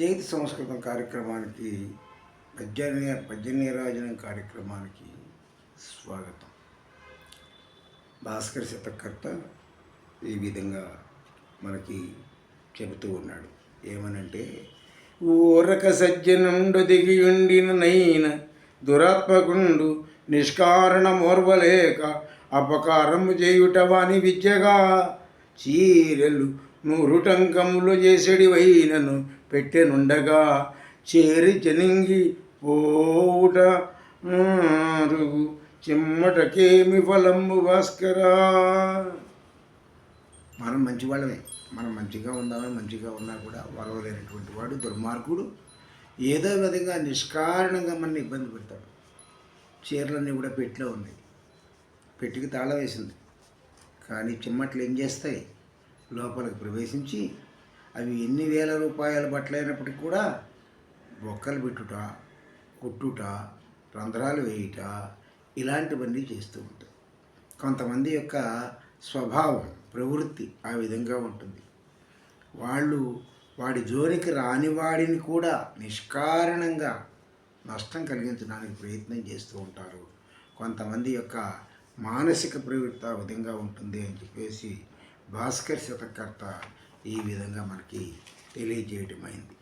జైతి సంస్కృతం కార్యక్రమానికి పద్యాన్ని పద్యనీరాజనం కార్యక్రమానికి స్వాగతం. భాస్కర్ శతకర్త ఈ విధంగా మనకి చెబుతూ ఉన్నాడు. ఏమనంటే ఊరక సజ్జనుండు దిగియుండిన నైన దురాత్మకుండు నిష్కారణ మోర్వలేక అపకారము చేయుట వాని విద్యగా చీరెలు నూరుటంకములు టంకములు వైనను పెట్టెనుండగా చేరి జనింగి పోవుట మారుగు చిమ్మటకేమి ఫలంబు భాస్కరా? మనం మంచివాళ్ళమే. మనం మంచిగా ఉందామని మంచిగా ఉన్నా కూడా వరవలేనటువంటి వాడు దుర్మార్గుడు. ఏదో విధంగా నిష్కారణంగా మన ఇబ్బంది పెడతాడు. చీరలన్నీ కూడా పెట్టిలో ఉన్నాయి. పెట్టికి తాళం వేసింది. కానీ చిమ్మట్లు ఏం చేస్తాయి? లోపలికి ప్రవేశించి అవి ఎన్ని వేల రూపాయల బట్టలైనప్పటికీ కూడా బొక్కలు పెట్టుట కుట్టుట రంధ్రాలు వేయుట ఇలాంటివన్నీ చేస్తూ ఉంటాయి కొంతమంది యొక్క స్వభావం ప్రవృత్తి ఆ విధంగా ఉంటుంది. వాళ్ళు వాడి జోలికి రాని వాడిని కూడా నిష్కారణంగా నష్టం కలిగించడానికి ప్రయత్నం చేస్తూ ఉంటారు. కొంతమంది యొక్క మానసిక ప్రవృత్తి ఆ విధంగా ఉంటుంది అని చెప్పేసి భాస్కర్ శతకర్త ఈ విధంగా మనకి తెలియజేయటమైంది.